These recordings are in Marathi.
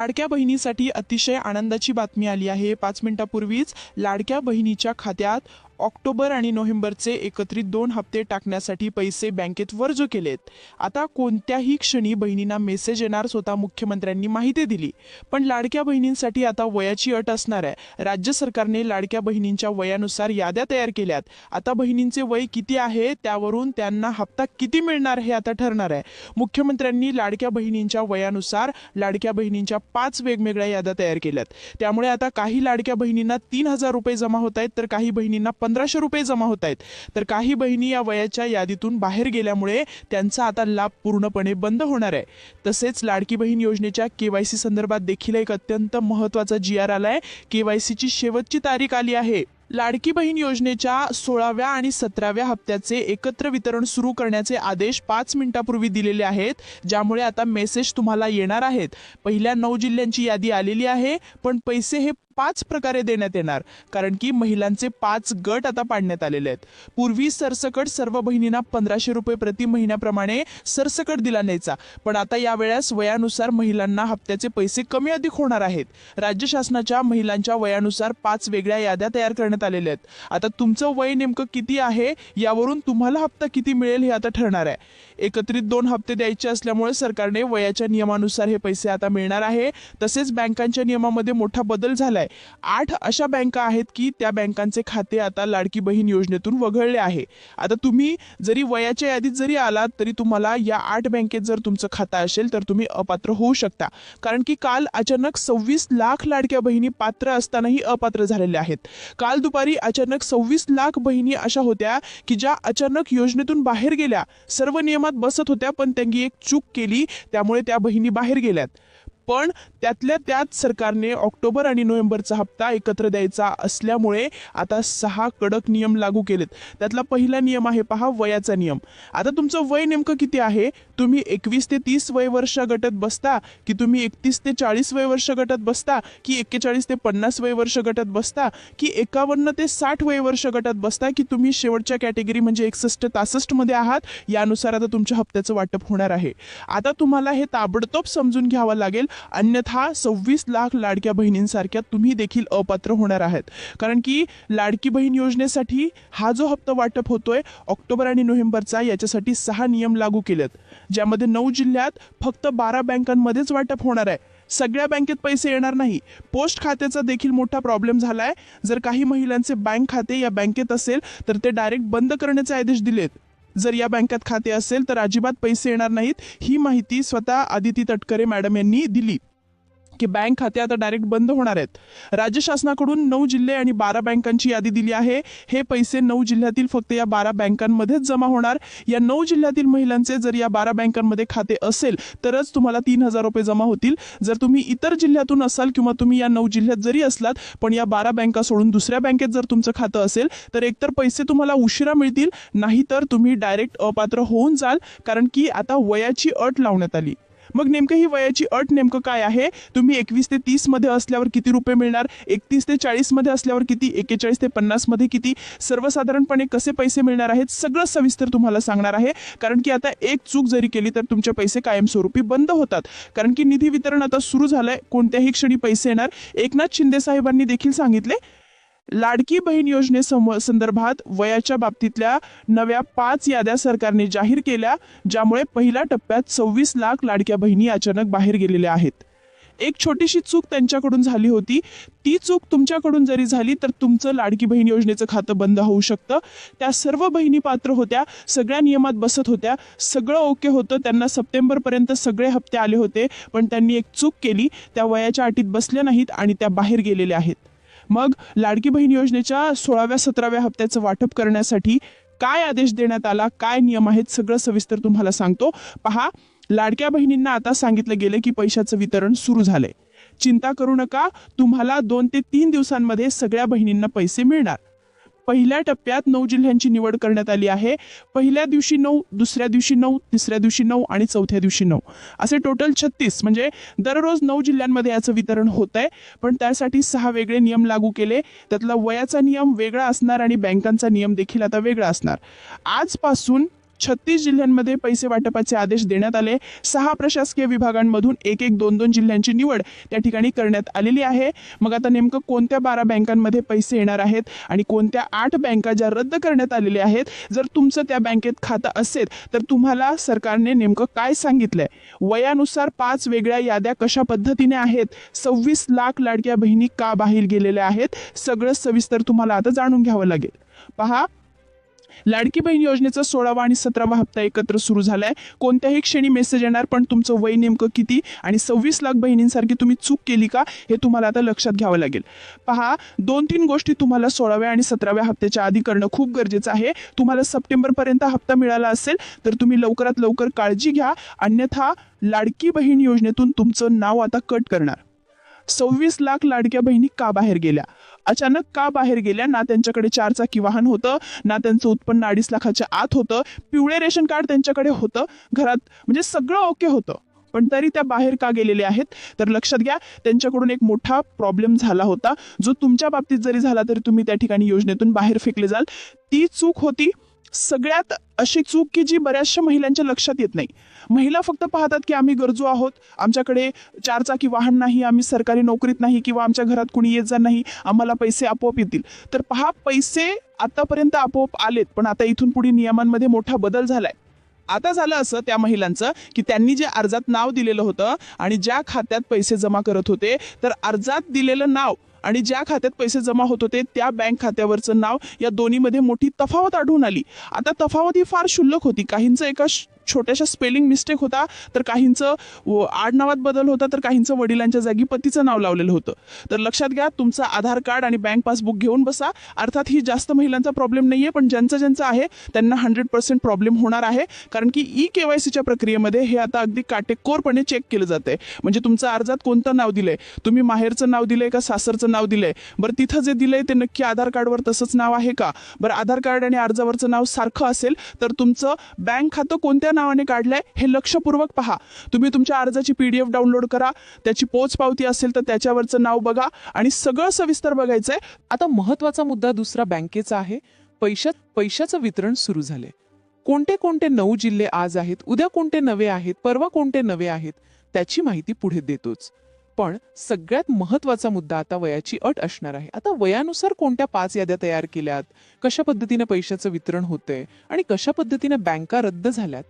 लाडक्या बहिणीसाठी अतिशय आनंदाची बातमी आली आहे. पाच मिनिटापूर्वीच लाडक्या बहिणीच्या खात्यात ऑक्टोबर आणि नोव्हेंबरचे एकत्रित दोन हप्ते टाकण्यासाठी पैसे बँकेत वर्ज केलेत. आता कोणत्याही क्षणी बहिणींना मेसेज येणार स्वतः मुख्यमंत्र्यांनी माहिती दिली. पण लाडक्या बहिणींसाठी आता वयाची अट असणार आहे. राज्य सरकारने लाडक्या बहिणींच्या वयानुसार याद्या तयार केल्यात. आता बहिणींचे वय किती आहे? त्यावरून त्यांना हप्ता किती मिळणार हे आता ठरणार आहे. मुख्यमंत्र्यांनी लाडक्या बहिणींच्या वयानुसार लाडक्या बहिणींच्या पाच वेगवेगळ्या याद्या तयार केल्यात. त्यामुळे आता काही लाडक्या बहिणींना तीन हजार रुपये जमा होत आहेत तर काही बहिणींना पंधराशे रुपये जमा होत आहेत. तर काही बहिणी या वयाच्या यादीतून बाहेर गेल्यामुळे त्यांचा आता लाभ पूर्णपणे बंद होणार आहे. तसेच लाडकी बहीण योजनेच्या केवायसी संदर्भात देखील एक अत्यंत महत्त्वाचा जी आर आलाय. केवायसीची शेवटची तारीख आली आहे. लाडकी बहीण योजनेच्या सोळाव्या आणि सतराव्या हप्त्याचे एकत्र वितरण सुरू करण्याचे आदेश पाच मिनिटापूर्वी दिलेले आहेत ज्यामुळे आता मेसेज तुम्हाला येणार आहेत. पहिल्या नऊ जिल्ह्यांची यादी आलेली आहे पण पैसे हे पाच प्रकारे देण्यात येणार कारण की महिलांचे पाच गट आता पाडण्यात आलेले आहेत. पूर्वी सरसकट सर्व बहिणींना पंधराशे रुपये प्रति महिन्याप्रमाणे सरसकट दिला न्यायचा. पण आता यावेळेस वयानुसार महिलांना हप्त्याचे पैसे कमी अधिक होणार आहेत. राज्य शासनाच्या महिलांच्या वयानुसार पाच वेगळ्या याद्या तयार करण्यात आलेल्या आहेत. आता तुमचं वय नेमकं किती आहे यावरून तुम्हाला हप्ता किती मिळेल हे आता ठरणार आहे. एकत्रित दोन हप्ते द्यायचे असल्यामुळे सरकारने वयाच्या नियमानुसार हे पैसे आता मिळणार आहे. तसेच बँकांच्या नियमामध्ये मोठा बदल झालाय. आठ अशा बँका आहेत की त्या बँकांचे खाते आता लाडकी बहीण योजनेतून वगळले आहे. आता तुम्ही जरी वयाच्या यादीत जरी आलात तरी तुम्हाला या आठ बँकेत जर तुमचं खातं असेल तर तुम्ही अपात्र होऊ शकता. कारण की काल अचानक सव्वीस लाख लाडक्या बहिणी पात्र असतानाही अपात्र झालेल्या आहेत. काल दुपारी अचानक सव्वीस लाख बहिणी अशा होत्या की ज्या अचानक योजनेतून बाहेर गेल्या. सर्व नियमात बसत होत्या पण त्यांनी एक चूक केली. त्यामुळे त्या बहिणी बाहेर गेल्यात. पण त्यातल्या त्यात सरकारने ऑक्टोबर आणि नोव्हेंबरचा हप्ता एकत्र द्यायचा असल्यामुळे आता सहा कडक नियम लागू केलेत. त्यातला पहिला नियम आहे पहा वयाचा नियम. आता तुमचं वय नेमकं किती आहे? तुम्ही एकवीस ते तीस वय वर्ष गटात बसता की तुम्ही एकतीस ते चाळीस वय वर्ष गटात बसता की एक्केचाळीस ते पन्नास वय वर्ष गटात बसता की एकावन्न ते साठ वय वर्ष गटात बसता की तुम्ही शेवटच्या कॅटेगरी म्हणजे एकसष्ट तासष्टमध्ये आहात? यानुसार आता तुमच्या हप्त्याचं वाटप होणार आहे. आता तुम्हाला हे ताबडतोब समजून घ्यावं लागेल अन्यथा सव्वीस लाख लाडक्या बहिणींसारख्या तुम्ही देखील अपात्र होणार आहात. कारण की लाडकी बहीण योजनेसाठी हा जो हप्ता वाटप होतोय ऑक्टोबर आणि नोव्हेंबरचा याच्यासाठी सहा नियम लागू केलेत. ज्यामध्ये नऊ जिल्ह्यात फक्त बारा बँकांमध्येच वाटप होणार आहे. सगळ्या बँकेत पैसे येणार नाही. पोस्ट खात्याचा देखील मोठा प्रॉब्लेम झाला आहे जर काही महिलांचे बँक खाते या बँकेत असेल तर ते डायरेक्ट बंद करण्याचे आदेश दिलेत. जर या बँकेत खाते असेल तर अजिबात पैसे येणार नाहीत. ही माहिती स्वतः आदिती तटकरे मॅडम यांनी दिली. की बँक खाते आता डायरेक्ट बंद होणार आहेत. राज्य शासनाकडून नऊ जिल्हे आणि बारा बँकांची यादी दिली आहे. हे पैसे नऊ जिल्ह्यातील फक्त या बारा बँकांमध्येच जमा होणार. या नऊ जिल्ह्यातील महिलांचे जर या बारा बँकांमध्ये खाते असेल तरच तुम्हाला तीन हजार रुपये जमा होतील. जर तुम्ही इतर जिल्ह्यातून असाल किंवा तुम्ही या नऊ जिल्ह्यात जरी असलात पण या बारा बँका सोडून दुसऱ्या बँकेत जर तुमचं खातं असेल तर एकतर पैसे तुम्हाला उशिरा मिळतील नाहीतर तुम्ही डायरेक्ट अपात्र होऊन जाल कारण की आता वयाची अट लावण्यात आली. मग नेमकं ही वयाची अट नेमकं काय आहे? तुम्ही एकवीस ते तीसमध्ये असल्यावर किती रुपये मिळणार? एकतीस ते चाळीसमध्ये असल्यावर किती? एकेचाळीस ते पन्नासमध्ये किती? सर्वसाधारणपणे कसे पैसे मिळणार आहेत? सगळं सविस्तर तुम्हाला सांगणार आहे. कारण की आता एक चूक जरी केली तर तुमचे पैसे कायमस्वरूपी बंद होतात. कारण की निधी वितरण आता सुरू झालंय. कोणत्याही क्षणी पैसे येणार. एकनाथ शिंदे साहेबांनी देखील सांगितले लाडकी बहीण योजने संदर्भात वयाच्या बाबतीतल्या नव्या पाच याद्या सरकारने जाहीर केल्या ज्यामुळे पहिल्या टप्प्यात सव्वीस लाख लाडक्या बहिणी अचानक बाहेर गेलेल्या आहेत. एक छोटीशी चूक त्यांच्याकडून झाली होती. ती चूक तुमच्याकडून जरी झाली तर तुमचं लाडकी बहीण योजनेचं खातं बंद होऊ शकतं. त्या सर्व बहिणी पात्र होत्या सगळ्या नियमात बसत होत्या. सगळं ओके होतं. त्यांना सप्टेंबरपर्यंत सगळे हप्ते आले होते पण त्यांनी एक चूक केली. त्या वयाच्या अटीत बसल्या नाहीत आणि त्या बाहेर गेलेल्या आहेत. मग लाडकी बहीण योजनेच्या सोळाव्या सतराव्या हप्त्याचं वाटप करण्यासाठी काय आदेश देण्यात आला? काय नियम आहेत? सगळं सविस्तर तुम्हाला सांगतो. पहा लाडक्या बहिणींना आता सांगितलं गेलं की पैशाचं वितरण सुरू झालंय. चिंता करू नका तुम्हाला दोन ते तीन दिवसांमध्ये सगळ्या बहिणींना पैसे मिळणार. पहिल्या टप्प्यात नऊ जिल्ह्यांची निवड करण्यात आली आहे. पहिल्या दिवशी नऊ दुसऱ्या दिवशी नऊ तिसऱ्या दिवशी नऊ आणि चौथ्या दिवशी नऊ. असे टोटल छत्तीस म्हणजे दररोज नऊ जिल्ह्यांमध्ये याचं वितरण होत आहे पण त्यासाठी सहा वेगळे नियम लागू केले. त्यातला वयाचा नियम वेगळा असणार आणि बँकांचा नियम देखील आता वेगळा असणार. आजपासून छत्तीस जिल्ह्यांमध्ये पैसे वाटपाचे आदेश देण्यात आले. सहा प्रशासकीय विभागांमधून एक एक दोन दोन जिल्ह्यांची निवड त्या ठिकाणी करण्यात आलेली आहे. मग आता नेमकं कोणत्या बारा बँकांमध्ये पैसे येणार आहेत आणि कोणत्या आठ बँका ज्या रद्द करण्यात आलेल्या आहेत? जर तुमचं त्या बँकेत खातं असेल तर तुम्हाला सरकारने नेमकं काय सांगितलंय? वयानुसार पाच वेगळ्या याद्या कशा पद्धतीने आहेत? सव्वीस लाख लाडक्या बहिणी का बाहेर गेलेल्या आहेत? सगळं सविस्तर तुम्हाला आता जाणून घ्यावं लागेल. पहा लाडकी बहीण योजनेचा सोळावा आणि सतरावा हप्ता एकत्र सुरू झालाय. कोणत्याही क्षणी मेसेज येणार पण तुमचं वय नेमकं किती आणि सव्वीस लाख बहिणींसारखी तुम्ही चूक केली का हे तुम्हाला आता लक्षात घ्यावं लागेल. पहा दोन तीन गोष्टी तुम्हाला सोळाव्या आणि सतराव्या हप्त्याच्या आधी करणं खूप गरजेचं आहे. तुम्हाला सप्टेंबरपर्यंत हप्ता मिळाला असेल तर तुम्ही लवकरात लवकर काळजी घ्या. अन्यथा लाडकी बहीण योजनेतून तुमचं नाव आता कट करणार. सव्वीस लाख लाडक्या बहिणी का बाहेर गेल्या? अचानक का बाहेर गेल्या? ना त्यांच्याकडे चार चाकी वाहन होतं ना त्यांचं उत्पन्न अडीच लाखाच्या आत होतं. पिवळे रेशन कार्ड त्यांच्याकडे होतं. घरात म्हणजे सगळं ओके होतं. पण तरी त्या बाहेर का गेलेल्या आहेत? तर लक्षात घ्या त्यांच्याकडून एक मोठा प्रॉब्लेम झाला होता. जो तुमच्या बाबतीत जरी झाला तरी तुम्ही त्या ठिकाणी योजनेतून बाहेर फेकले जाल. ती चूक होती. सगळ्यात अशी चूक की जी बऱ्याचशा महिलांच्या लक्षात येत नाही. महिला फक्त पाहतात की आम्ही गरजू आहोत आमच्याकडे चारचाकी वाहन नाही आम्ही सरकारी नोकरीत नाही किंवा आमच्या घरात कुणी येत जा नाही आम्हाला पैसे आपोआप येतील. तर पहा पैसे आतापर्यंत आपोआप आलेत पण आता इथून पुढे नियमांमध्ये मोठा बदल झालाय. आता झालं असं त्या महिलांचं की त्यांनी जे अर्जात नाव दिलेलं होतं आणि ज्या खात्यात पैसे जमा करत होते तर अर्जात दिलेलं नाव आणि ज्या खात्यात पैसे जमा होत होते त्या बँक खात्यावरचं नाव या दोन्हीमध्ये मोठी तफावत आढळून आली. आता तफावत ही फार क्षुल्लक होती. काहींचं एका श- छोट्याशा स्पेलिंग मिस्टेक होता तर काहींचं व- आडनावात बदल होता तर काहींचं वडिलांच्या जागी पतीचं नाव लावलेलं होतं. तर लक्षात घ्या तुमचं आधार कार्ड आणि बँक पासबुक घेऊन बसा. अर्थात ही जास्त महिलांचा प्रॉब्लेम नाही आहे पण ज्यांचं ज्यांचं आहे त्यांना हंड्रेड पर्सेंट प्रॉब्लेम होणार आहे. कारण की ई के वाय सीच्या प्रक्रियेमध्ये हे आता अगदी काटेकोरपणे चेक केलं जाते म्हणजे तुमचं अर्जात कोणतं नाव दिलंय? तुम्ही माहेरचं नाव दिलंय का सासरचं नाव दिलंय? बरं तिथं जे दिलंय ते नक्की आधार कार्डवर तसंच नाव आहे का? बरं आधार कार्ड आणि अर्जावरचं नाव सारखं असेल तर तुमचं बँक खातं कोणत्या नावाने काढलंय हे लक्षपूर्वक पहा. तुम्ही तुमच्या अर्जाची पीडीएफ डाउनलोड करा त्याची पोच पावती असेल तर त्याच्यावरचं नाव बघा आणि सगळं सविस्तर बघायचंय. आता महत्त्वाचा मुद्दा दुसरा बँकेचा आहे. पैशात पैशाचं वितरण सुरू झाले कोणते कोणते नऊ जिल्हे आज आहेत उद्या कोणते नवे आहेत परवा कोणते नवे आहेत त्याची माहिती पुढे देतोच. पण सगळ्यात महत्त्वाचा मुद्दा आता वयाची अट असणार आहे. आता वयानुसार कोणत्या पाच याद्या तयार केल्यात कशा पद्धतीने पैशाचं वितरण होतंय आणि कशा पद्धतीने बँका रद्द झाल्यात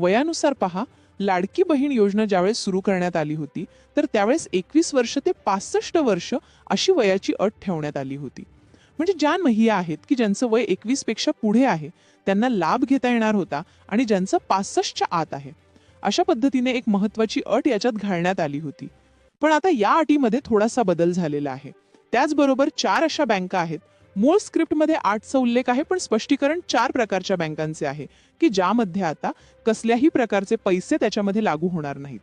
वयानुसार पहा लाडकी बहीण योजना ज्यावेळेस सुरू करण्यात आली होती तर त्यावेळेस एकवीस वर्ष ते पासष्ट वर्ष अशी वयाची अट ठेवण्यात आली होती. म्हणजे ज्या महिला आहेत की ज्यांचं वय एकवीसपेक्षा पुढे आहे त्यांना लाभ घेता येणार होता आणि ज्यांचं पासष्टच्या आत आहे. अशा पद्धतीने एक महत्वाची अट याच्यात घालण्यात आली होती. पण आता या अटीमध्ये थोडासा बदल झालेला आहे. त्याचबरोबर चार अशा बँका आहेत मूळ स्क्रिप्टमध्ये आठचा उल्लेख आहे पण स्पष्टीकरण चार प्रकारच्या बँकांचे आहे की ज्यामध्ये आता कसल्याही प्रकारचे पैसे त्याच्यामध्ये लागू होणार नाहीत.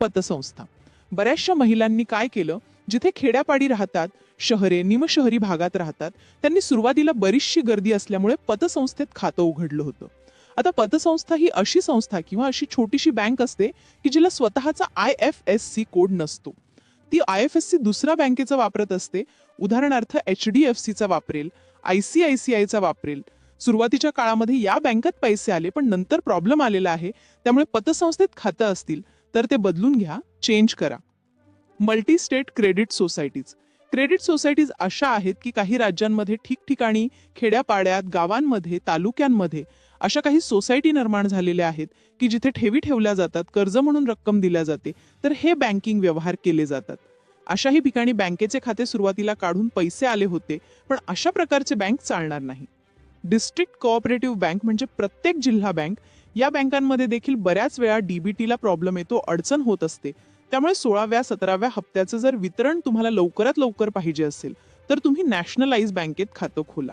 पतसंस्था. बऱ्याचशा महिलांनी काय केलं? जिथे खेड्यापाडी राहतात शहरे निमशहरी भागात राहतात त्यांनी सुरुवातीला बरीचशी गर्दी असल्यामुळे पतसंस्थेत खातं उघडलं होतं. आता पतसंस्था ही अशी संस्था किंवा अशी छोटीशी बँक असते की जिला स्वतःचा I F S C code नसतो. ती आय एफ एस सी दुसऱ्या बँकेचा वापरत असते उदाहरणार्थ एच डी एफ सीचा वापरेल आय सी आय सी आयचा वापरेल. सुरुवातीच्या काळामध्ये या बँकेत पैसे आले पण नंतर प्रॉब्लेम आलेला आहे त्यामुळे पतसंस्थेत खातं असतील तर ते बदलून घ्या चेंज करा. Multi state credit societies. Credit societies अशा आहेत की काही राज्यांमध्ये ठिकठिकाणी खेड्यापाड्यात गावांमध्ये तालुक्यांमध्ये अशा काही सोसायटी निर्माण झालेल्या आहेत की जिथे ठेवी ठेवल्या जातात कर्ज म्हणून रक्कम दिल्या जाते तर हे बँकिंग व्यवहार केले जातात. अशाही ठिकाणी बँकेचे खाते सुरुवातीला काढून पैसे आले होते पण अशा प्रकारचे बँक चालणार नाही. डिस्ट्रिक्ट कोऑपरेटिव्ह बँक म्हणजे प्रत्येक जिल्हा बँक या बँकांमध्ये देखील बऱ्याच वेळा डीबीटीला प्रॉब्लेम येतो अडचण होत असते. त्यामुळे सोळाव्या सतराव्या हप्त्याचं जर वितरण तुम्हाला लवकरात लवकर पाहिजे असेल तर तुम्ही नॅशनलाइज बँकेत खातं खोला.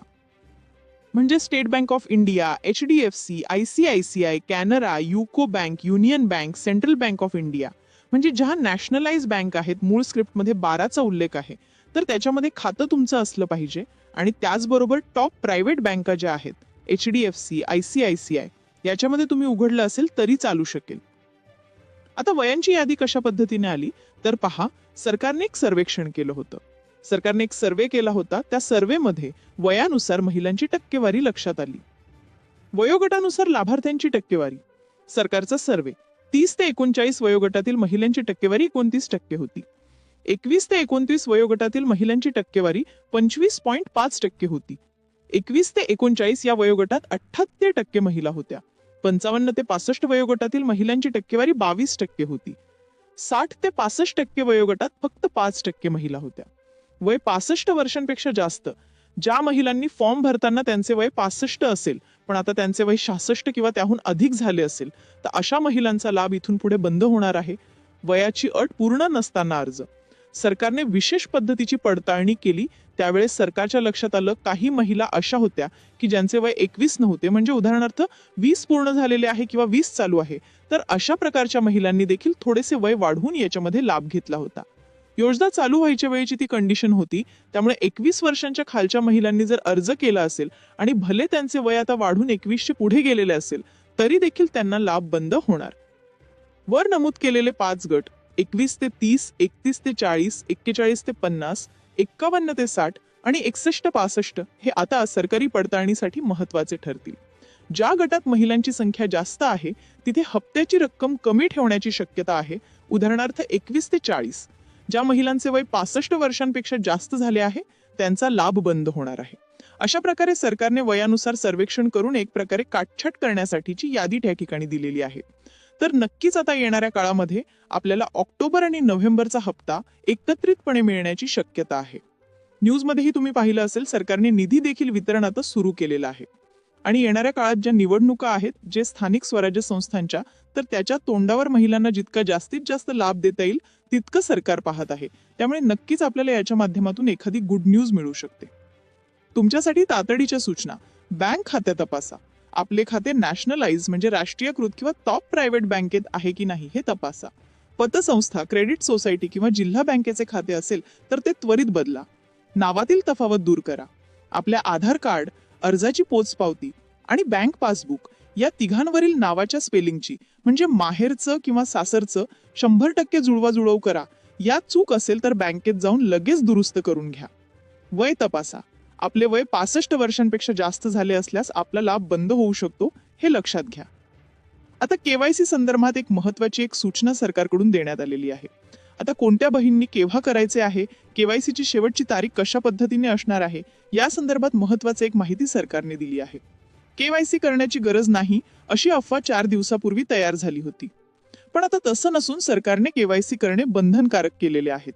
म्हणजे state bank of India H D F C I C I C I Canara UCO bank union bank central bank of India. म्हणजे ज्या नॅशनलाइज बँक आहेत मूळ स्क्रिप्टमध्ये बाराचा उल्लेख आहे तर त्याच्यामध्ये खातं तुमचं असलं पाहिजे आणि त्याचबरोबर टॉप प्रायव्हेट बँका ज्या आहेत H D F C I C I C I याच्यामध्ये तुम्ही उघडलं असेल तरी चालू शकेल. आता वयांची यादी कशा पद्धतीने आली? तर पहा सरकारने एक सर्वेक्षण केलं होतं. सरकारने एक सर्वे केला होता त्या सर्वेमध्ये वयानुसार महिलांची टक्केवारी लक्षात आली. वयोगटानुसार लाभार्थ्यांची टक्केवारी. सरकारचा सर्वे. तीस ते एकोणचाळीस वयोगटातील महिलांची टक्केवारी एकोणतीस टक्के होती. एकवीस ते एकोणतीस वयोगटातील महिलांची टक्केवारी पंचवीस पॉईंट पाच टक्के होती. एकवीस ते एकोणचाळीस या वयोगटात अठ्ठ्याहत्तर टक्के महिला होत्या. पंचावन्न ते पासष्ट वयोगटातील महिलांची टक्केवारी बावीस टक्के होती. साठ ते पासष्ट टक्के वयोगटात फक्त पाच टक्के महिला होत्या. वय पासष्ट वर्षांपेक्षा जास्त ज्या महिलांनी फॉर्म भरताना त्यांचे वय पासष्ट असेल पण आता त्यांचे वय सहासष्ट किंवा त्याहून अधिक झाले असेल तर अशा महिलांचा लाभ इथून पुढे बंद होणार आहे. वयाची अट पूर्ण नसताना अर्ज. सरकारने विशेष पद्धतीची पडताळणी केली. त्यावेळेस सरकारच्या लक्षात आलं काही महिला अशा होत्या की ज्यांचे वय एकवीस नव्हते. म्हणजे उदाहरणार्थ वीस पूर्ण झालेले आहे किंवा वीस चालू आहे. तर अशा प्रकारच्या महिलांनी देखील थोडेसे वय वाढवून याच्यामध्ये लाभ घेतला होता. योजना चालू व्हायच्या वेळेची ती कंडिशन होती. त्यामुळे एकवीस वर्षांच्या खालच्या महिलांनी जर अर्ज केला असेल आणि भले त्यांचे वय आता वाढून एकवीसशे पुढे गेलेले असेल तरी देखील त्यांना लाभ बंद होणार. वर नमूद केलेले पाच गट एकवीस ते तीस एकतीस ते चाळीस एक्केचाळीस ते पन्नास एक्कावन्न ते साठ आणि एकसष्ट पासष्ट हे आता सरकारी पडताळणीसाठी महत्त्वाचे ठरतील. ज्या गटात महिलांची संख्या जास्त आहे तिथे हप्त्याची रक्कम कमी ठेवण्याची शक्यता आहे. उदाहरणार्थ एकवीस ते चाळीस. ज्या महिलांचे वय पासष्ट वर्षांपेक्षा जास्त झाले आहे त्यांचा लाभ बंद होणार आहे. अशा प्रकारे सरकारने वयानुसार सर्वेक्षण करून एक प्रकारे काटछाट करण्यासाठीची यादी त्या ठिकाणी दिलेली आहे. तर नक्कीच आता येणाऱ्या काळामध्ये आपल्याला ऑक्टोबर आणि नोव्हेंबरचा हप्ता एकत्रितपणे मिळण्याची शक्यता आहे. न्यूजमध्येही तुम्ही पाहिलं असेल सरकारने निधी देखील वितरण आता सुरू केलेलं आहे. आणि येणाऱ्या काळात ज्या निवडणुका आहेत जे स्थानिक स्वराज्य संस्थांच्या तर त्याच्या तोंडावर महिलांना जितका जास्तीत जास्त लाभ देता येईल तितकं सरकार पाहत आहे. त्यामुळे नक्कीच आपल्याला याच्या माध्यमातून एखादी गुड न्यूज मिळू शकते. तुमच्यासाठी तातडीच्या सूचना. बँक खाते तपासा. आपले खाते नॅशनलाइज म्हणजे राष्ट्रीयकृत किंवा टॉप प्रायव्हेट बँकेत आहे की नाही हे तपासा. पतसंस्था क्रेडिट सोसायटी किंवा जिल्हा बँकेचे खाते असेल तर ते त्वरित बदला. नावातील तफावत दूर करा. आपल्या आधार कार्ड अर्जाची पोचपावती आणि बँक पासबुक या तिघांवरील नावाच्या स्पेलिंगची म्हणजे माहेरचं किंवा सासरचं शंभर टक्के जुळवाजुळव करा. या चूक असेल तर बँकेत जाऊन लगेच दुरुस्त करून घ्या. वय तपासा. आपले वय पासष्ट वर्षांपेक्षा जास्त झाले असल्यास आपला लाभ बंद होऊ शकतो हे लक्षात घ्या. आता केवायसी संदर्भात एक महत्वाची एक सूचना सरकारकडून देण्यात आलेली आहे. आता कोणत्या बहिणींनी केव्हा करायचे आहे केवायसीची शेवटची तारीख कशा पद्धतीने असणार आहे या संदर्भात महत्वाची एक माहिती सरकारने दिली आहे. केवायसी करण्याची गरज नाही अशी अफवा चार दिवसापूर्वी तयार झाली होती. पण आता तसं नसून सरकारने केवायसी करणे बंधनकारक केलेले आहेत.